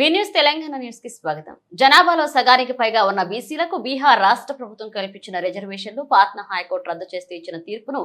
వి news Telangana న్యూస్కి స్వాగతం. జనాభాలో సగానికి పైగా ఉన్న బీసీలకు బీహార్ రాష్ట్ర ప్రభుత్వం కల్పించిన రిజర్వేషన్లు పాట్నా హైకోర్టు రద్దు చేస్తే ఇచ్చిన తీర్పును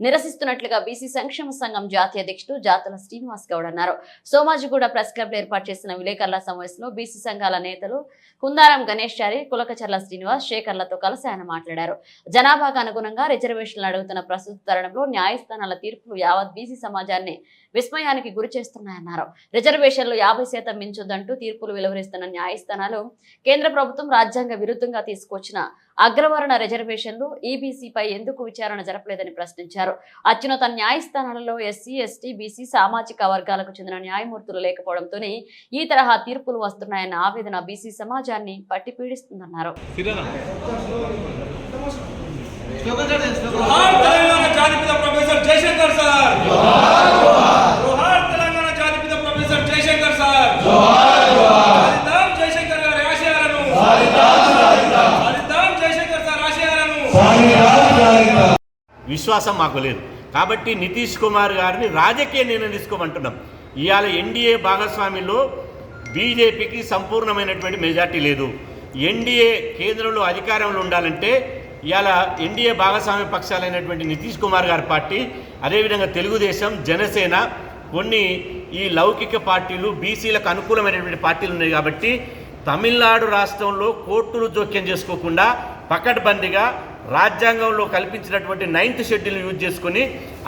నిరసిస్తున్నట్లుగా బీసీ సంక్షేమ సంఘం జాతీయ అధ్యక్షుడు జాతుల శ్రీనివాస్ గౌడ్ అన్నారు. సోమాజిగూడ ప్రెస్ క్లబ్ ఏర్పాటు చేసిన విలేకరుల సమావేశంలో బీసీ సంఘాల నేతలు కుందారం గణేష్ చారి కులకచర్ల శ్రీనివాస్ శేఖర్లతో కలిసి ఆయన మాట్లాడారు. జనాభాకు అనుగుణంగా రిజర్వేషన్లు అడుగుతున్న ప్రస్తుత తరుణంలో న్యాయస్థానాల తీర్పులు యావత్ బీసీ సమాజాన్ని విస్మయానికి గురి చేస్తున్నాయన్నారు. రిజర్వేషన్లు యాభై శాతం మించొద్దంటూ తీర్పులు వెలువరిస్తున్న న్యాయస్థానాలు కేంద్ర ప్రభుత్వం రాజ్యాంగ విరుద్ధంగా తీసుకొచ్చిన అగ్రవర్ణ రిజర్వేషన్లు ఈబీసీపై ఎందుకు విచారణ జరపలేదని ప్రశ్నించారు. అత్యున్నత న్యాయస్థానాలలో ఎస్సీ ఎస్టీ బీసీ సామాజిక వర్గాలకు చెందిన న్యాయమూర్తులు లేకపోవడంతోనే ఈ తరహా తీర్పులు వస్తున్నాయన్న ఆవేదన బీసీ సమాజాన్ని పట్టి పీడిస్తుందన్నారు. జయశంకర్ సార్ జోహార్ తెలంగాణ జాతిపిత ప్రొఫెసర్ జయశంకర్ సార్ సాధిద్దాం జయశంకర్ గారి ఆశయాలను సాధిద్దాం జయశంకర్ సార్ ఆశయాలను విశ్వాసం మాకు లేదు. కాబట్టి నితీష్ కుమార్ గారిని రాజకీయ నిర్ణయం తీసుకోమంటున్నాం. ఇవాళ ఎన్డీఏ భాగస్వామిలో బీజేపీకి సంపూర్ణమైనటువంటి మెజార్టీ లేదు. ఎన్డీఏ కేంద్రంలో అధికారంలో ఉండాలంటే ఇవాళ ఎన్డీఏ భాగస్వామ్య పక్షాలైనటువంటి నితీష్ కుమార్ గారి పార్టీ అదేవిధంగా తెలుగుదేశం జనసేన కొన్ని ఈ లౌకిక పార్టీలు బీసీలకు అనుకూలమైనటువంటి పార్టీలు ఉన్నాయి కాబట్టి తమిళనాడు రాష్ట్రంలో కోర్టులు జోక్యం చేసుకోకుండా పకడ్బందీగా రాజ్యాంగంలో కల్పించినటువంటి నైన్త్ షెడ్యూల్ యూజ్ చేసుకుని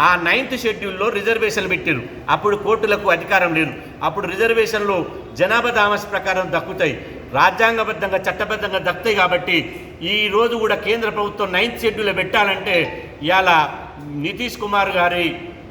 ఆ నైన్త్ షెడ్యూల్లో రిజర్వేషన్లు పెట్టారు అప్పుడు కోర్టులకు అధికారం లేదు. అప్పుడు రిజర్వేషన్లు జనాభా దామస్ ప్రకారం దక్కుతాయి. రాజ్యాంగబద్ధంగా చట్టబద్ధంగా దక్కుతాయి కాబట్టి ఈ రోజు కూడా కేంద్ర ప్రభుత్వం నైన్త్ షెడ్యూల్ పెట్టాలంటే ఇవాళ నితీష్ కుమార్ గారి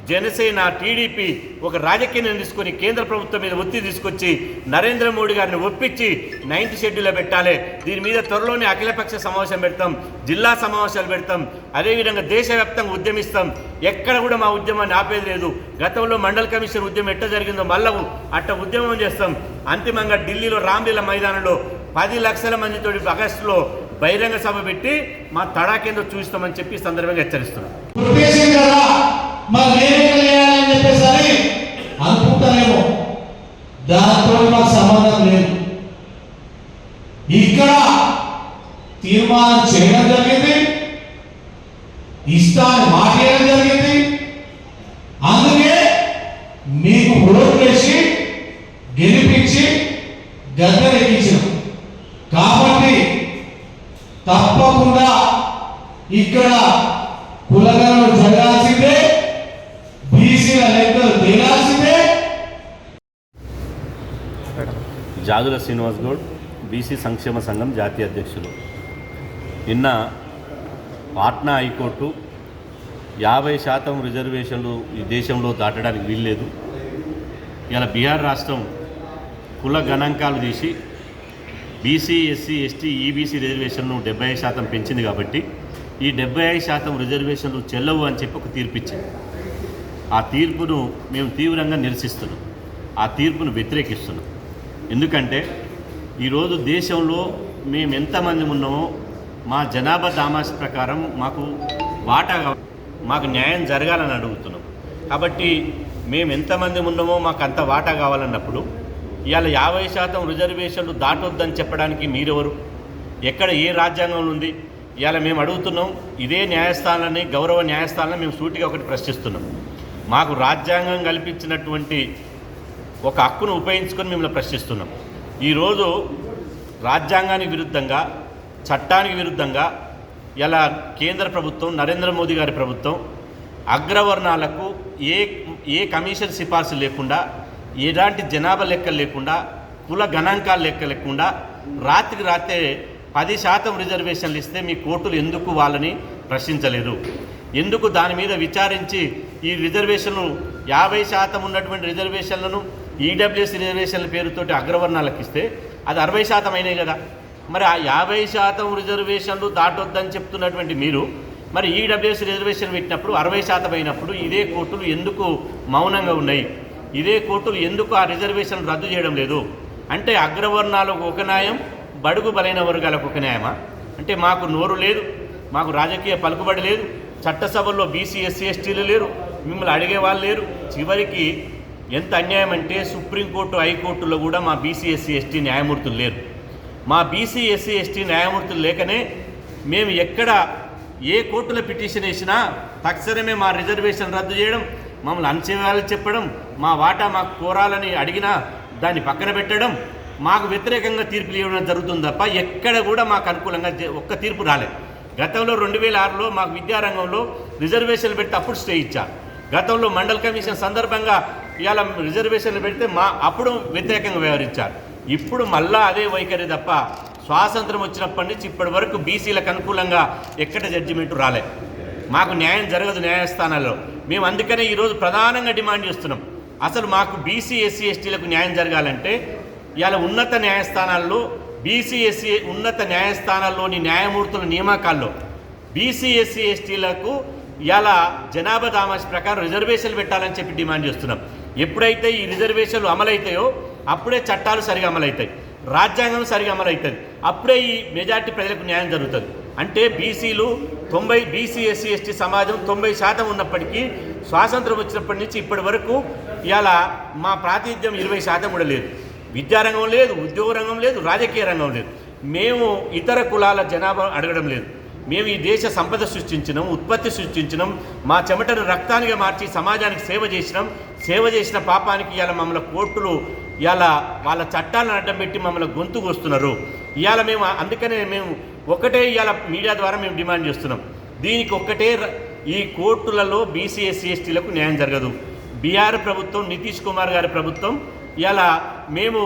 జనసేన టీడీపీ ఒక రాజకీయాన్ని తీసుకొని కేంద్ర ప్రభుత్వం మీద ఒత్తిడి తీసుకొచ్చి నరేంద్ర మోడీ గారిని ఒప్పించి నైన్త్ షెడ్యూల్లో పెట్టాలి. దీని మీద త్వరలోనే అఖిలపక్ష సమావేశం పెడతాం జిల్లా సమావేశాలు పెడతాం అదేవిధంగా దేశవ్యాప్తంగా ఉద్యమిస్తాం. ఎక్కడ కూడా మా ఉద్యమాన్ని ఆపేది లేదు. గతంలో మండల కమిషన్ ఉద్యమం ఎట్ట జరిగిందో మళ్ళా అట్ట ఉద్యమం చేస్తాం. అంతిమంగా ఢిల్లీలో రామ్లీల మైదానంలో పది లక్షల మందితో ఆగస్టులో బహిరంగ సభ పెట్టి మా తడాకేందో చూస్తామని చెప్పి సందర్భంగా హెచ్చరిస్తున్నాం. మరి నేనే చేయాలని చెప్పేసి అని అనుకుంటారేమో దాంతో మాకు సంబంధం లేదు. ఇక్కడ తీర్మానం చేయడం జరిగింది. ఇష్టాన్ని మాట్లాడడం జరిగింది. అందుకే మీకు ఓట్లు గెలిపించి గద్దెనెక్కించాం కాబట్టి తప్పకుండా ఇక్కడ కులగనలు జరగాల్సి బీసీల లెక్కలు తేలాల్సిందే జాదుల శ్రీనివాస్ గౌడ్ బీసీ సంక్షేమ సంఘం జాతీయ అధ్యక్షులు. నిన్న పాట్నా హైకోర్టు యాభై శాతం రిజర్వేషన్లు ఈ దేశంలో దాటడానికి వీల్లేదు. ఇలా బీహార్ రాష్ట్రం కుల గణాంకాలు తీసి బీసీ ఎస్సీ ఎస్టీ ఈబీసీ రిజర్వేషన్ను డెబ్బై ఐదు శాతం పెంచింది కాబట్టి ఈ డెబ్బై ఐదు శాతం రిజర్వేషన్లు చెల్లవు అని చెప్పి ఒక తీర్పు ఇచ్చింది. ఆ తీర్పును మేము తీవ్రంగా నిరసిస్తున్నాం. ఆ తీర్పును వ్యతిరేకిస్తున్నాం. ఎందుకంటే ఈరోజు దేశంలో మేము ఎంతమంది ఉన్నామో మా జనాభా దామాస్ ప్రకారం మాకు వాటా మాకు న్యాయం జరగాలని అడుగుతున్నాం. కాబట్టి మేము ఎంతమంది ఉన్నామో మాకు అంత వాటా కావాలన్నప్పుడు ఇవాళ యాభై శాతం రిజర్వేషన్లు దాటొద్దని చెప్పడానికి మీరెవరు? ఎక్కడ ఏ రాజ్యాంగంలో ఉంది? ఇవాళ మేము అడుగుతున్నాం ఇదే న్యాయస్థానాన్ని గౌరవ న్యాయస్థానాన్ని మేము సూటిగా ఒకటి ప్రశ్నిస్తున్నాం. మాకు రాజ్యాంగం కల్పించినటువంటి ఒక హక్కును ఉపయోగించుకొని మిమ్మల్ని ప్రశ్నిస్తున్నాం. ఈరోజు రాజ్యాంగానికి విరుద్ధంగా చట్టానికి విరుద్ధంగా ఇలా కేంద్ర ప్రభుత్వం నరేంద్ర మోదీ గారి ప్రభుత్వం అగ్రవర్ణాలకు ఏ ఏ కమిషన్ సిఫార్సు లేకుండా ఎలాంటి జనాభా లెక్కలు లేకుండా కుల గణాంకాలు లెక్క లేకుండా రాత్రికి రాత్రే పది శాతం రిజర్వేషన్లు ఇస్తే మీ కోర్టులు ఎందుకు వాళ్ళని ప్రశ్నించలేదు? ఎందుకు దాని మీద విచారించి ఈ రిజర్వేషన్లు యాభై శాతం ఉన్నటువంటి రిజర్వేషన్లను ఈడబ్ల్యూఎస్ రిజర్వేషన్ల పేరుతోటి అగ్రవర్ణాలకు ఇస్తే అది అరవై శాతం అయినాయి కదా. మరి ఆ యాభై శాతం రిజర్వేషన్లు దాటొద్దని చెప్తున్నటువంటి మీరు మరి ఈడబ్ల్యూఎస్ రిజర్వేషన్ పెట్టినప్పుడు అరవై శాతం అయినప్పుడు ఇదే కోర్టులు ఎందుకు మౌనంగా ఉన్నాయి? ఇదే కోర్టులు ఎందుకు ఆ రిజర్వేషన్ రద్దు చేయడం లేదు? అంటే అగ్రవర్ణాలకు ఒక న్యాయం బడుగు బలైన వర్గాలకు ఒక న్యాయమా? అంటే మాకు నోరు లేదు మాకు రాజకీయ పలుకుబడి లేదు చట్టసభల్లో బీసీ ఎస్సీ ఎస్టీలు లేరు మిమ్మల్ని అడిగే వాళ్ళు లేరు. చివరికి ఎంత అన్యాయం అంటే సుప్రీంకోర్టు హైకోర్టులో కూడా మా బీసీ ఎస్సీ ఎస్టీ న్యాయమూర్తులు లేరు. మా బీసీ ఎస్సీ ఎస్టీ న్యాయమూర్తులు లేకనే మేము ఎక్కడ ఏ కోర్టులో పిటిషన్ వేసినా తక్షణమే మా రిజర్వేషన్ రద్దు చేయడం మమ్మల్ని అంచనాలు చెప్పడం మా వాటా మాకు కోరాలని అడిగినా దాన్ని పక్కన పెట్టడం మాకు వ్యతిరేకంగా తీర్పులు ఇవ్వడం జరుగుతుంది తప్ప ఎక్కడ కూడా మాకు అనుకూలంగా ఒక్క తీర్పు రాలేదు. గతంలో రెండు వేల ఆరులో మాకు విద్యారంగంలో రిజర్వేషన్లు పెడితే అప్పుడు స్టే ఇచ్చారు. గతంలో మండల్ కమిషన్ సందర్భంగా ఇవాళ రిజర్వేషన్లు పెడితే మా అప్పుడు వ్యతిరేకంగా వ్యవహరించారు. ఇప్పుడు మళ్ళా అదే వైఖరి తప్ప స్వాతంత్రం వచ్చినప్పటి నుంచి ఇప్పటి వరకు బీసీలకు అనుకూలంగా ఎక్కడ జడ్జిమెంట్ రాలే. మాకు న్యాయం జరగదు న్యాయస్థానాల్లో. మేము అందుకనే ఈరోజు ప్రధానంగా డిమాండ్ చేస్తున్నాం. అసలు మాకు బీసీ ఎస్సీ ఎస్టీలకు న్యాయం జరగాలంటే ఇవాళ ఉన్నత న్యాయస్థానాల్లో బీసీ ఎస్సీ ఉన్నత న్యాయస్థానాల్లోని న్యాయమూర్తుల నియామకాల్లో బీసీ ఎస్సీ ఎస్టీలకు ఇవాళ జనాభా దామాష్ ప్రకారం రిజర్వేషన్లు పెట్టాలని చెప్పి డిమాండ్ చేస్తున్నాం. ఎప్పుడైతే ఈ రిజర్వేషన్లు అమలవుతాయో అప్పుడే చట్టాలు సరిగా అమలవుతాయి రాజ్యాంగం సరిగా అమలవుతుంది అప్పుడే ఈ మెజార్టీ ప్రజలకు న్యాయం జరుగుతుంది. అంటే బీసీలు తొంభై బీసీ ఎస్సీ ఎస్టీ సమాజం తొంభై శాతం ఉన్నప్పటికీ స్వాతంత్రం వచ్చినప్పటి నుంచి ఇప్పటి వరకు ఇలా మా ప్రాతినిధ్యం ఇరవై శాతం కూడా లేదు. విద్యారంగం లేదు ఉద్యోగ రంగం లేదు రాజకీయ రంగం లేదు. మేము ఇతర కులాల జనాభా అడగడం లేదు. మేము ఈ దేశ సంపద సృష్టించినాం ఉత్పత్తి సృష్టించినాం మా చెమటను రక్తానిగా మార్చి సమాజానికి సేవ చేసినాం. సేవ చేసిన పాపానికి ఇవాళ మమ్మల్ని కోర్టులు ఇవాళ వాళ్ళ చట్టాలను అడ్డం పెట్టి మమ్మల్ని గొంతుకు వస్తున్నారు ఇవాళ మేము అందుకనే మేము ఒకటే ఇవాళ మీడియా ద్వారా మేము డిమాండ్ చేస్తున్నాం. దీనికి ఒక్కటే ఈ కోర్టులలో బీసీ ఎస్సీ ఎస్టీలకు న్యాయం జరగదు. బీఆర్ ప్రభుత్వం నితీష్ కుమార్ గారి ప్రభుత్వం ఇలా మేము